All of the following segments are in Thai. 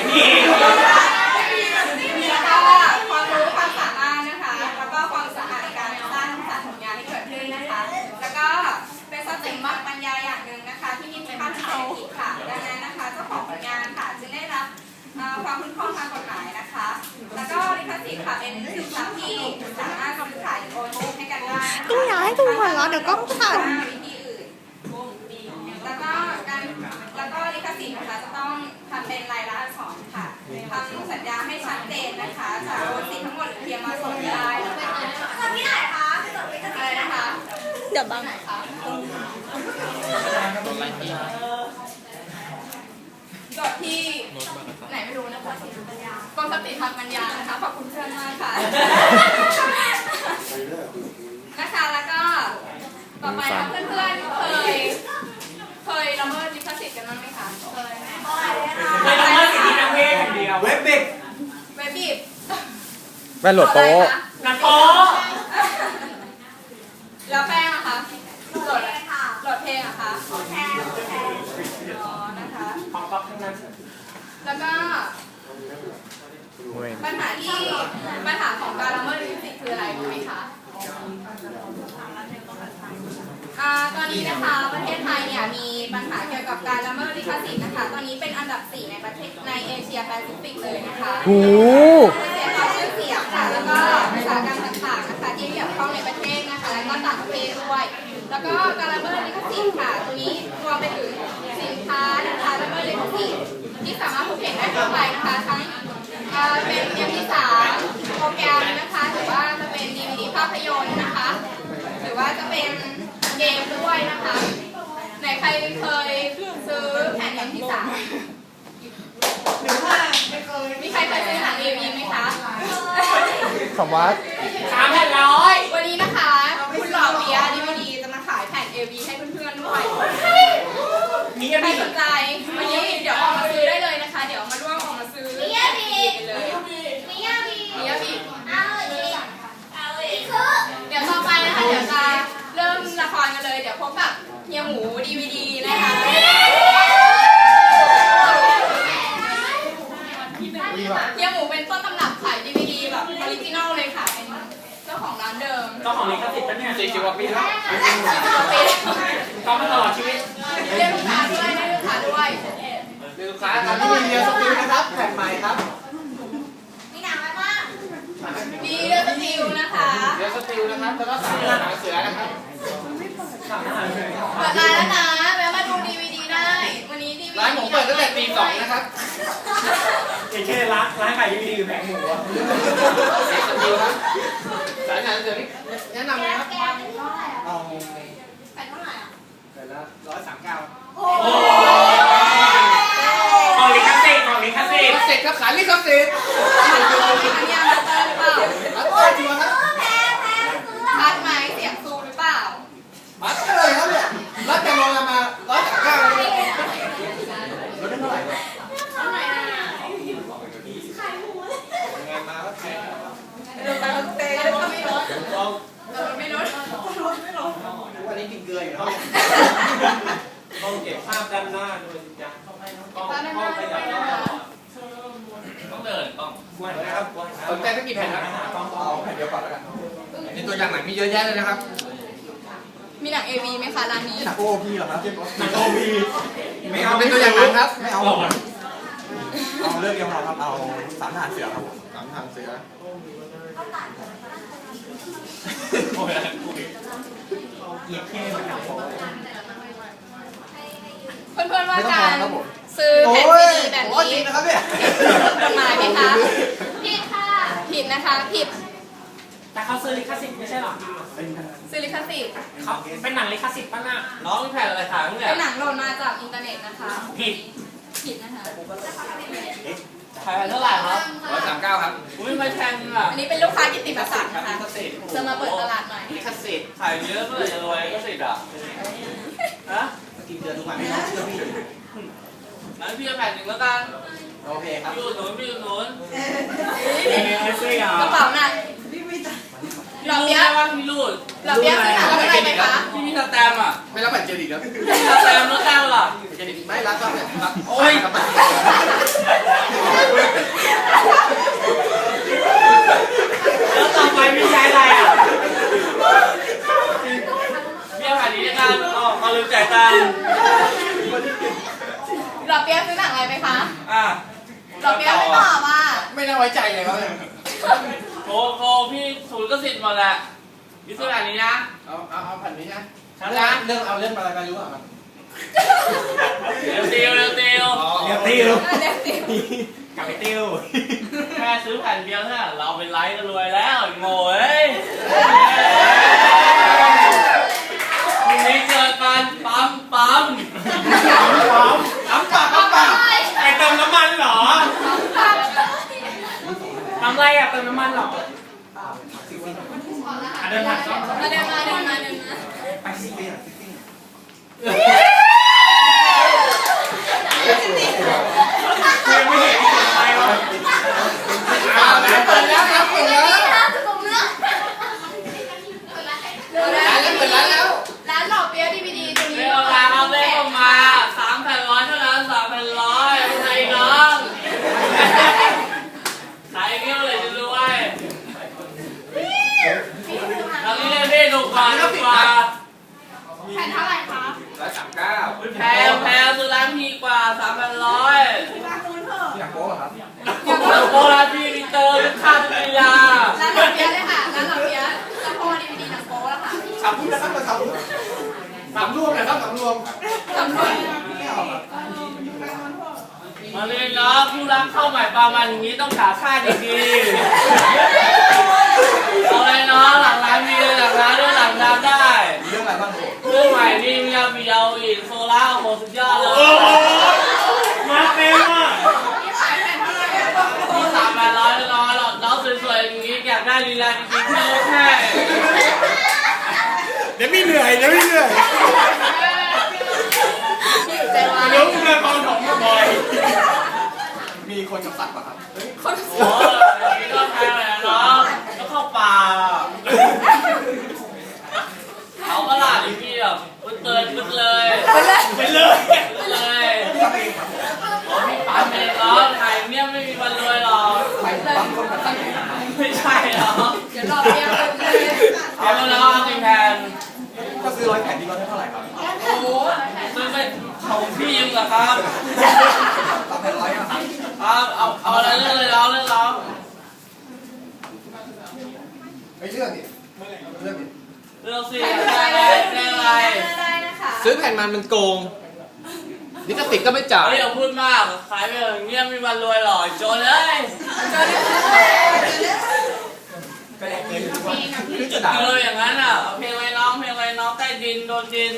แล้วก็ความรู้ความสามารถนะคะ แล้วก็ความสามารถในการสร้างสรรค์ผลงานที่เกิดขึ้นนะคะ แล้วก็เป็นทรัพย์สติมักปัญญาอย่างหนึ่งนะคะ ที่มีคุณค่าทางเศรษฐกิจค่ะ ดังนั้นนะคะเจ้าของผลงานค่ะจึงได้รับเอ่อความคุ้มครองทางกฎหมายนะคะ แล้วก็ลิขสิทธิ์ค่ะเป็นสินทรัพย์ที่สามารถซื้อขายหรือโอนให้กันได้นะคะต้องอย่าให้ทุกคนล้อเดี๋ยวกล้องสั่น วิก็การแล้วก็ลิข สิทธิ์นะคะจะต้องทำเป็นลายลักษณ์อักษรค่ะทำสัญญาให้ชัดเจนนะคะจะโอนสิทธิ์ทั้งหมดหรือเพียงมาส่งได้นะคะทำที่ไหนคะไปจดลิขสิทธิ์อะไรนะคะเดี๋ยวบังไหนคะจดที่ไหนไม่รู้นะคะกรมสติทางปัญญานะคะขอบคุณเพื่อนมากค่ะนะคะแล้วก็ต่อไปนะเพื่อนๆเคยเคยละเมิดลิขสิทธิ์กัน บ้างไหมคะเคยไหมไม่ต้องมาสิทธิทางเพศอย่างเดียวเว็บบิกเว็บบีบแว่นโหลดโป๊ะหนังโป๊ะแล้วแป้งอะคะโหลดโหลดเพลงอะคะแชร์อ๋อนะคะของก๊อฟทั้งนั้นแล้วก็ปัญหาที่ปัญหาของการละเมิดลิขสิทธิ์คืออะไรรู้ไหมคะอ่า ตอนนี้นะคะประเทศไทยเนี่ยมีปัญหาเกี่ยวกับการละเมิดลิขสิทธิ์นะคะ ตอนนี้เป็นอันดับ 4 ในประเทศในเอเชียแปซิฟิกเลยนะคะโอ้โหเสียความชื่อเสียงค่ะ แล้วก็อุตสาหกรรมต่างๆนะคะที่เกี่ยวข้องในประเทศนะคะ แล้วก็ต่างประเทศด้วย แล้วก็การละเมิดลิขสิทธิ์ค่ะตัวนี้รวมไปถึงสินค้านะคะละเมิดลิขสิทธิ์ที่สามารถพบเห็นได้ทั่วไปนะคะทั้งเป็นเกมที่สามโปรแกรมนะคะหรือว่าจะเป็นดีวีดีภาพยนตร์นะคะ หรือว่าจะเป็น เกมด้วยนะคะ ไหนใครเคยซื้อแผ่นเกมที่สามหรือว่าไม่เคยมีใครเคยซื้อหนังดีวีไหมคะสมวัดสามแผ่นร้อยวันนี้นะคะ คุณหล่อเบียร์ดีวีดีจะมาขายแผ่น AV ให้เพื่อนๆด้วยมีอะใคไรรสนใจวันนี้เดี๋ยวออกมาซื้อได้เลยนะคะ เดี๋ยวมาร่วมออกมาซื้อมียบีเลยมียบีมียบีเอาเลยเอาเลยเดี๋ยวต่อไปนะคะ เดี๋ยวจะเริ่มละ ครกันเลย เดี๋ยวพบกับเฮียหมูดีวีดีนะคะเฮียหมูเป็นต้นตำรับขายดีวีดีแบบออริจินอลเลยค่ะเป็นเจ้าของร้านเดิมเจ้าของลิขสิทธิ์ปะเนี่ยสี่สิบกว่าปีแล้วก๊อฟมาตลอดชีวิตเรียกลูกค้าด้วยได้ลูกค้าด้วยลูกค้าครับที่มีเรียสติลนะครับแผ่นใหม่ครับมีหนังอะไรบ้างมีเรือสติลนะคะเรียสติลนะครับแล้วก็สามหนังเสือนะครับ เปิดร้านแล้วนะแวะมาดูดีวีดีได้ วันนี้ดีวีดีร้านผมเปิดตั้งแต่ตีสองนะครับเอเช่ร้านร้านขายดีวีดีอยู่แผงหมูอะเรียสติลครับสายหนังเสือนี่แนะนำนะครับเอาแผ่นเท่าไหร่อะแต่ละร้อยสามเก้าโอ้โอ้ของลิขสิทธิ์ของลิขสิทธิ์เสร็จครับขายลิขสิทธิ์อันนี้มาเตอร์หรือเปล่า มีเยอะแยะเลยนะครับมีหนัง AV ไหมคะร้านนี้ หนังโอพีเหรอครับหนังโอวีไม่เอาเป็นตัวอย่างหนังครับ ไม่เอาเอาเลือกเดียวเราครับเอาสามทหารเสือครับผมสามทหารเสือโอ้ยเอียดเท่มันหนังโป๊ะเพื่อนๆว่าไม่ต้องการทอนครับผมซื้อโอ้แผ่นยซีดีแบบโอ้ยจรินี้งนะครับเนี่ยกฎหมายไหมคะผิดค่ะผิดนะคะผิด แต่เขาซื้อลิขสิทธิ์ไม่ใช่หรอซื้อลิขสิทธิ์เขาเป็นหนังลิขสิทธิ์ป่ะน่ะน้องแผ่นอะไรขายเนี่เป็ยนหนังโหลดมาจากอินเทอร์เน็ตนะคะ ผิด ผิดนะคะขายเท่าไหร่ครับร้อยสามเก้าครับอุ้ยไม่แพงอะอันนี้เป็นลูกค้ากิตติมศักดิ์นะคะจะมาเปิดตลาดใหม่ลิขสิทธิ์ขายเยอะเมื่อไหร่จะรวยลิขสิทธิ์อะฮะกินเดือนทุกวันไม่ต้องเชื่อพี่งั้นพี่จะแผ่นหนึ่งแล้วกัน โอเคครับพี่อุดหนุนพี่อุดหนุนไม่ซื้ออะกระเป๋าหนักโหลหล่อเปี๊ยะว่าพี่รูดหล่อเปี๊ยะซื้อหนังเรื่องอะไรไปคะพี่มีสแตมป์อะไม่รับบัตรเครดิตครับสแตมป์แล้วแต้มล่ะเครดิตไม่รับครับเนี่ยรับโอ้ย ครับ แล้วต่อไปพี่ใช้อะไรอะพี่เอาผ่านนี้ในการอ๋อมาลืมจ่ายตังค์ หล่อเปี๊ยะซื้อหนังอะไรไปคะ อะ หล่อเปี๊ยะไม่ตอบอะ ไม่น่าไว้ใจเลยครับเนี่ย โทรโทรพี่ศูนย์ก็สิทธิ์หมดแหละพี่ซื้ออันนี้นะ เอาเอาเอาแผ่นนี้นะ ชัด เรื่อนะงเรื่องเอาเรื่องอะไรกันรู้ป่ะครับเร็วติวเร็วติวเดี๋ยวตีเออเดี๋ยวสิกลับไปติ้วแค่ซื้อแผ่นเดียวเนี่ยเราเป็นไลฟ์ก็รวยแล้วไอ้โง่เอ้ยพรุ่งนี้เจอกันปั๊มปั๊มน้ำปากน้ำปากไปเติมน้ำมันเหรอทำไรอะเติมน้ำมันเหรออะเดินผ่านซ้อมมาเดินมาเดินมาเดินมาไปซิตี้อะซิตี้ ไม่เห็นทำไมวะอ้าวน้ำเปิดแล้วครับเปิดแล้ว ร้านแล้วเปิดร้านแล้ว ร้านหล่อเปี๊ยะดีวีดีตัวนี้ เร็วลาเอาเลขออกมาสามแผ่นร้อยเท่านั้นสามแผ่นร้อยใครน้องขายเงี้ยเลยจะรวยตอนนี้เลยพี่ถูกกว่าถูกกว่า แผ่นเท่าไหร่คะ ร้อยสามเก้า แพงแพงซื้อร้านพี่กว่าสามพันร้อย อยากโป๊ะครับ แล้วโบราณพี่มีเตอร์ค่าทุกเวลา ร้านหล่อเปี๊ยะเลยค่ะ ร้านหล่อเปี๊ยะแล้วพอดีวีดีหนังโป๊แล้วค่ะ สามพูดนะครับมาสามพูด สามรวมนะครับสามรวมจำเลยไม่เอาครับมาเลยเนาะผู้รักเข้าใหม่ประมาณอย่างนี้ต้องขาค่าดีๆเอาเลยเนาะหลังร้านมีหลังร้านด้วยหลังร้านได้มีเรื่องอะไรบ้างโอ้เครื่องใหม่นี่มีเอามีเอาอีกโซล่าโอ้โหสุดยอดเลยมาเต็มอะนี่ขายแผ่นเท่าไหร่อะนี่สามแปดร้อยน้อยหรอกน้องสวยๆอย่างนี้อยากได้ลีลาจริงๆพี่ลดให้ เดี๋ยวมีเหนื่อยเดี๋ยวมีเหนื่อย ใจร้าย ยกเงินกองของมาบ่อย มี คนกับสัตว์ป่ะครับคนโอ้ยนี่ก็แพงเลยนะน้องก็เข้าป่าเอากระดาษดิพี่แบบปึ๊ดเลยปึ๊ดเลยไปเลยไปเลยไปเลยมีปั๊มเองเนาะถ่ายเนี่ยไม่มีวันรวยหรอกไปปั๊มคนกับสัตว์ไม่ใช่หรอกเดี๋ยวรอเพียะเปิดเลยเอาแล้วเอาจริงแทนถ้าซื้อร้อยแผ่นนี่ลดได้เท่าไหร่ครับ โอ้โหซื้อไปของพี่ยิมเหรอครับสามแผ่นร้อยอะครับ เอาเอาเอาอะไรเรื่องเลยร้องเรื่องร้องไม่เรื่องดิเรื่องดิเรื่องสิได้อะไรได้อะไรได้นะคะซื้อแผ่นมันมันโกงลิขสิทธิ์ก็ไม่จ่ายเฮ้ยอย่าพูดมากขายไปเถอะเงียบไม่มีวันรวยหรอกโจรเลยเจอเรื่องอะไรเจอเรื่องอะไรไปแดกเกินทุกวันนี่จะด่าเอออย่างนั้นอะเอาเพลงอะไรน้องเพลงอะไรน้องใต้ดินโดนดิน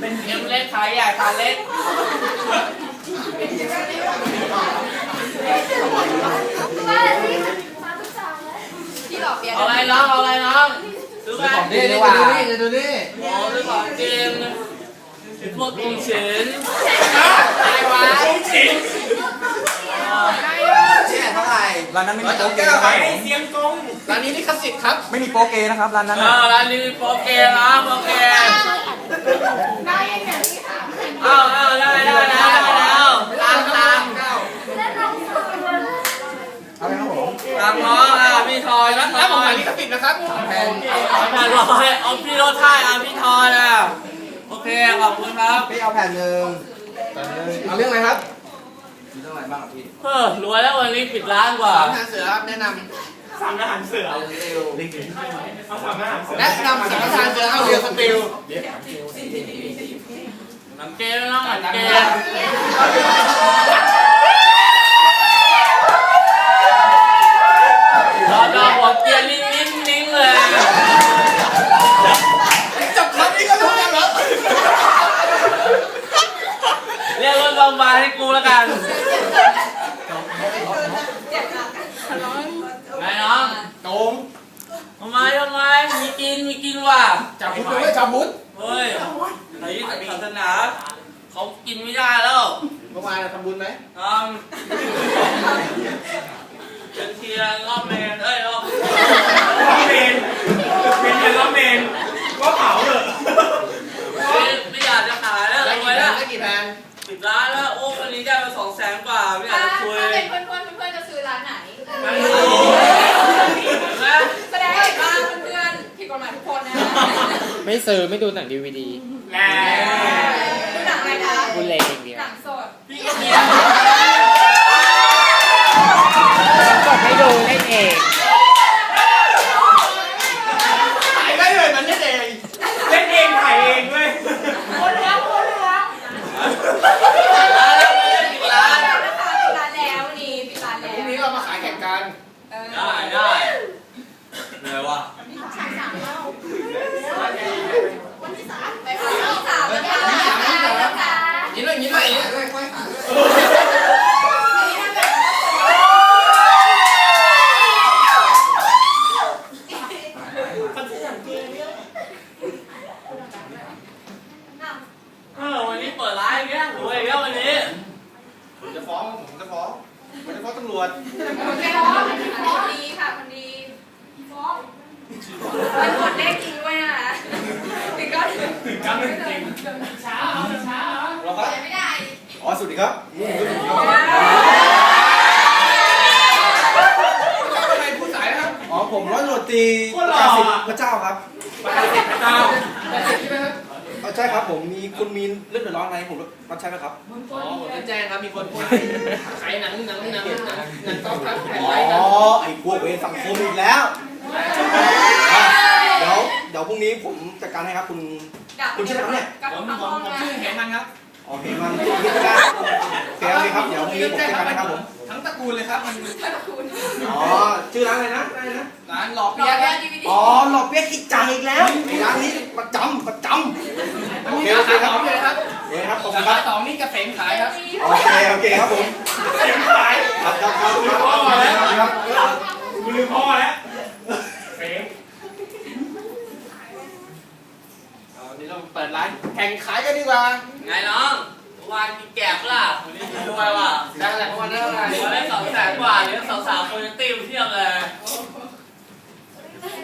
เป็นเอ็มเล็กขายใหญ่ขายเล็กที่หลอก เอาอะไรน้องเอาอะไรน้องซื้อไปนี่นี่ดูนี่ดูนี่โอ้ซื้อของเกินไอ้พวกกุ้งเฉินอะไรวะกุ้งเฉินเนี่เท่าไหร่ร้านนั้นไม่มีโป๊เกย์นะครับเสียงกงร้านนี้ลิขสิทธิ์ครับ ไม่มีโป๊เกย์นะครับร้านนั้นร้านนี้มีโปรเกมนะโปรเกม ได้ยังไงที่ถาม เอาเอาได้ได้ได้ได้แล้วตามตาม เอาไปครับผม ตามน้องอะพี่ทอยนะ แล้วผมขายลิขสิทธิ์นะครับแพง เอาแผ่น ร้อยเอาพี่รถท้ายอะพี่ทอยอะโอเคขอบคุณครับพี่เอาแผ่นหนึ่งเอาเรื่องอะไรครับมีเรื่องอะไรบ้างครับพี่เออรวยแล้ววันนี้ปิดร้านกว่าสามทหารเสือครับแนะนำสามทหารเสือเร็วเอาสามทหารเสือแนะนำสามทหารเสือเอาเรือสติลหนังเกมน้องหนังเกมร กันไงน้องโกงทำไมทำไมมีกินมีกินว่ะจับมุดไปเยจับมุดเฮ้ยไหนศาสนาเขากินไม่ได้แล้วเมื่อวานทำบุญไหมทำเป็นเทียนรอบเมนเอ้ยรอบเมนเป็นเทียนรอบเมนก็เผาเลยไม่อยากจะขายแล้วรวยแล้วกี่แพงสิบล้านแล้ว กว่าไม่อยาถ้ากจะคุยถ้าเป็นเพื่อนเพื่อนๆเพื่อนๆจะซื้อร้านไหนไม่รู้เห็นไหมแสดงให้เห็นว่าเพื่อนๆผิดกฎหมายทุกคนนะไม่ซื้อไม่ดูหนังดีวีดีแหมดูหนังอะไรคะบุเลอย่างเดียวหนังสดพี่ก็มี กดให้ดูเล่นเอง ถ่ายได้เลยมันนี่เอง เล่นเองถ่ายเองเว้ย คนเลี้ยงคนเลี้ยง ร้านแล้วไม่ได้ปิดร้าน แล้วนะคะปิดร้านแล้ววันนี้ปิดร้านแล้ว พรุ่งนี้เรามาขายแข่งกัน เออ ได้ได้เหนื่อยว่ะ ไปค่ะที่สามแล้วค่ะแล้วค่ะ ยิ้มเลยยิ้มเลยยิ้มเลยค่อยขา เออวันนี้เปิดร้านอย่างเงี้ยรวยอีกแล้ววันนี้ ผมจะฟ้องผมจะฟ้องผมจะฟ้องตำรวจ คนเดียวคนดีค่ะคนดีมันกดเลขจริงด้วยนะถึงก็ถึง ถึงกันจริง ช้า เราครับ ไม่ได้ อ๋อสวัสดีครับทำไมพูดสายนะครับ อ๋อ ผมร้อย ตำรวจตรีประกาศสิทธิ์พระเจ้าครับประกาศสิทธิ์พระเจ้าเออใช่ครับผมมีคุณมีเรื่องเดือดร้อนอะไรผมรับใช้ไหมครับ อ๋อผมจะแจ้งครับมีคนขายหนังหนังหนังหนังหนังก๊อฟครับแผ่นอ๋ไว้ครับอไอ้พวกเวรสังคมอีกแล้วอะเดี๋ยวเดี๋ยวพรุ่งนี้ผมจัดการให้ครับคุณกับคุณชื่ออะไรเนี่ยกับผมทั้งผห้มองผมนะชื่อเหมันครับโอเคมันคิดได้โอเคโอเคครับ เดี๋ยวพรุ่งนี้ผมจัดการให้ครับผม ทั้งต ระกูลเลยครับมันคุณอ๋อ ชื่อร้านอะไรนะอะไรนะ ร้านหลอกหลเปีอยกกแล้ควรับดีวีดีอ๋อ หลอกเปี๊ยกกิจจังอีกแล้วไอ้ร้านนี้ประจำประจำโอเคโอเคครับสองเลยครับโอเคครับขอบคุสาณคขารับสองนี่เกษมขายครับ โอเคโอเคครับผมเกษมขายครับครับครับครับครับกูลืมพ่อแล้วเฟมเอานี่เราเปิดร้านแข่งขายกันดีกว่า ไงน้องเมื่อ วานกินแกบปะล่ะวันนี้รวยว่ะได้เท่าไหร่เมื่อวานได้เท่าไหร่วันได้สองแสนกว่าเลี้ยงสาวๆคนยังติ้วเที่ยวเลย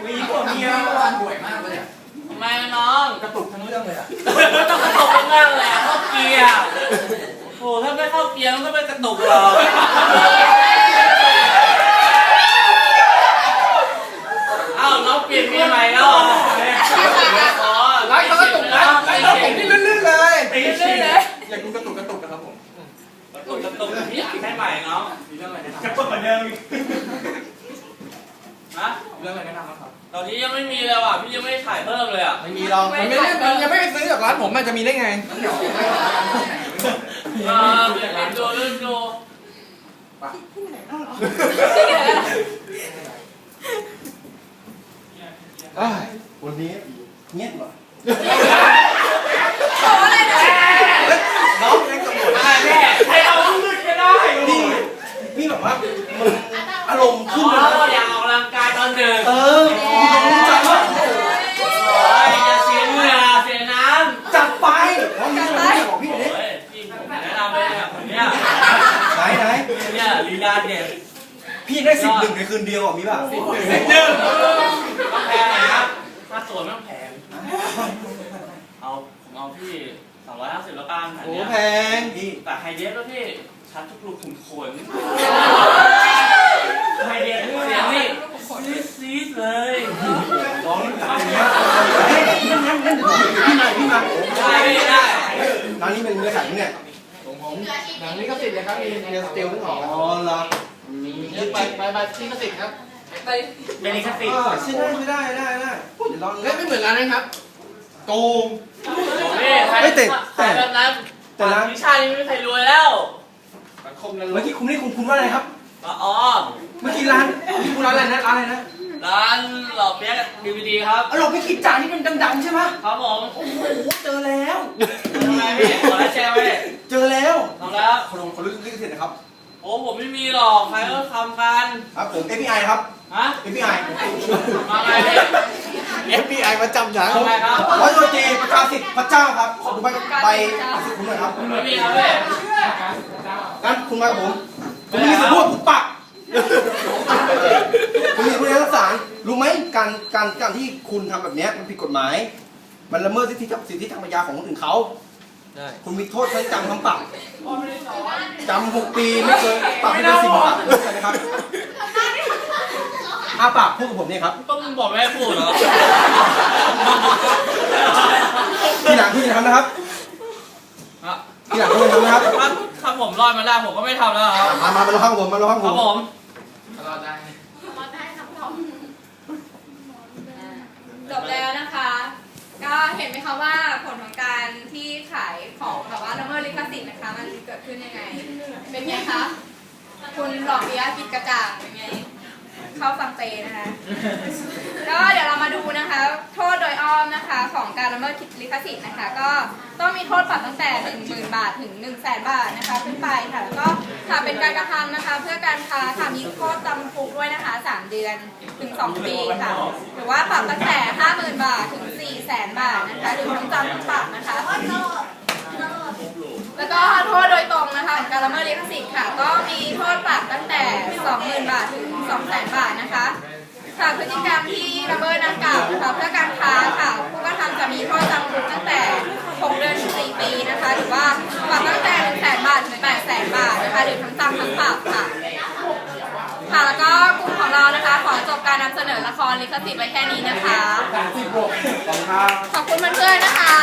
วีพวกเมียเมื่อวานห่วยมากเลยอะทำไมน้องกระตุกทั้งเรื่องเลยอะไม่ต้องกระตุกมากเลยเข้าเกียร์โอ้ถ้าไม่เข้าเกียร์มันก็ไม่กระตุกหรอกเอ้าน้องเปลี่ยนเมียใหม่แล้วเหรออ๋อ ไล่เขากระตุกนะไล่เขาผมนี่ลื่นๆเลย ตีเลยเลย อยากดูกระตุกกระตุกนะครับผม กระ ตุกกระตุกพี่อ่านให้ใหม่เนาะมีเรื่องอะไรแนะนจะเปิดเหมือนเดิมอีกฮะเรื่องอะไรแนะนำครับตอนนี้ยังไม่มีเลยว่ะพี่ยังไม่ถ่ายเพิ่มเลยอะไม่มีหรอกมันไม่ได้มันยังไม่ไปซื้อจากร้านผมมันจะมีได้ไงเออเรียนดูเรียนดูเอ้ยวันนี้เงียบว่ะ บอกอะไรนะ น้องยังตำรวจ ได้แม่ให้เอาลึกก็ได้ พี่พี่แบบว่ามันอารมณ์อ๋ขึ้นอเลยนะอยากออกกำลังกายตอนดึกเออคุณต้องรู้จักว่าโอ้ยจะเสียเหงื่อเสียน้จัดไปน้องมีอะไรบอกพี่ำหน่อยโอ้ยพี่ผมแนะนำเลยเนี่ยคนเนี้ยไหนไหนเนี่ยลีลาเด็ดพี่ได้สิบหนึ่งในคืนเดียวอะมีป่ะสิบหนึ่งต้องแพงหน่อยนะค่าตัวไม่ต้องแพงเอาผมเอาพี่สองร้อยห้าสิบแล้วกันอันโอ้เนี้ยแพงพี่แต่ไฮเดฟแล้วพี่ชัดทุกรูขุมขน ไฮเดฟเสียงนี่ซีดซีดเลยน้องตัดอย่างเงี้ยนั่นนั่นนั่นพี่มาพี่มาได้ไม่ได้ร้านนี้เป็นเนื้อสัตว์เนี่ยหนังนี้ก็ติดเลยครับมีเรียลสติลเพิ่งออกอ๋อเหรอไปไปไปที่ก็ติดครับไปเป็นลิขสิทอ่าธิ์ใช่ได้ใช่ได้ได้ได้เดี๋ยวลองเฮ้ไม่เหมือนร้านนั้นครับโกงไม่ติดแบบนั้นแต่ร้านวิชานี้ไม่มีใครรวยแล้วเมื่อกี้คุณนี่คุณคุณว่าอะไรครับ อ๋อเมื่อกี้ร้านเมื่อกี้คุณร้านอะไรนะร้านอะไรนะร้านหล่อเปี๊ยกดีวีดีครับอร่อยไปกินจานที่มันดังๆใช่ไหมครับผมโอ้โหเจอแล้วทำไมพี่ขอแล้วแชร์ไว้เจอแล้วทำแล้วขอลงขอรู้ลิขสิทธิ์นะครับโอ้ผมไม่มีหรอกใครก็ทำกันครับผม FBI ครับฮะ FBI มาไงพี่ FBI มาจำหนังทำไมครับร้อยตำรวจตรีประกาศสิทธิ์พระเจ้าครับขอดูใบใบสิทธิ์คุณหน่อยครับไม่มีครับพี่งั้นคุณมากับผม คุณมีสิทธิ์พูดผมปักคุณมีสิทธิ์พูดในชั้นศาลรู้ไหมการการการที่คุณทำแบบเนี้ยมันผิดกฎหมาย มันละเมิดสิทธิสิทธิทางปัญญาของคนอื่นเขา ได้คุณมีโทษทั้งจำทั้งปรับจำหกปีไม่เกินปรับไม่เกินสิบบาทใช่ไหมครับอาปากพูดกับผมนี่ครับก็มึงบอกไม่ให้พูดเหรอ ทีหลังคุณจะทำนะครับอะ ทีหลังคุณจะทำนะครับถ้าถ้าผมรอดมาได้ผมก็ไม่ทำแล้วครับมามามาลองข้างผมมาลองข้างคผรับมผมจบแล้วนะคะ ก็เห็นไหมคะว่าผลของการที่ขายของแบบว่าละเมิดลิขสิทธิ์นะคะ มันเกิดขึ้นยังไง เป็นไงคะ คุณหลอกเบียกิจกระจ่างเป็นไง เข้าฟังเตนะคะ ก็เดี๋ยวเรามาดูนะคะ โทษโดยอ้อมนะคะ ของการละเมิดลิขสิทธิ์นะคะ ก็ต้องมีโทษปรับตั้งแต่ 1 0,000 บาทถึง 1 0 0 0 0แบาทนะคะ ขึ้นไปค่ะแล้วก็ถ้าเป็นการกระทำนะคะ เพื่อการค้าค่ะมีโทษจำคุกด้วยนะคะ 3 เดือนถึง 2 ปีค่ะ หรือว่าปรับตั้งแต่ 50,000 บาทถึง 400,000บาทนะคะหรือทั้งจำทั้งปรับนะคะ แล้วก็โทษโดยตรงนะคะของการละเมิดลิขสิทธิ์ค่ะ ก็มีโทษปรับตั้งแต่ 20,000 บาทถึง 200,000บาทนะคะ ค่ะพฤติกรรมที่ละเมิดดังกล่าวนะคะเพื่อการค้าค่ะผู้กระทำจะมีโทษจำคุกตั้งแต่ 6 เดือนถึง 4 ปีนะคะหรือว่าปรับตั้งแต่100,000บาทถึง800,000บาทนะคะหรือทั้งจำทั้งปรับค่ะค่ะแล้วก็กลุ่มของเรานะคะ ขอจบการนำเสนอละครลิขสิทธิ์ไว้แค่นี้นะคะ ขอบคุณครับขอบคุณเพื่อนๆนะคะ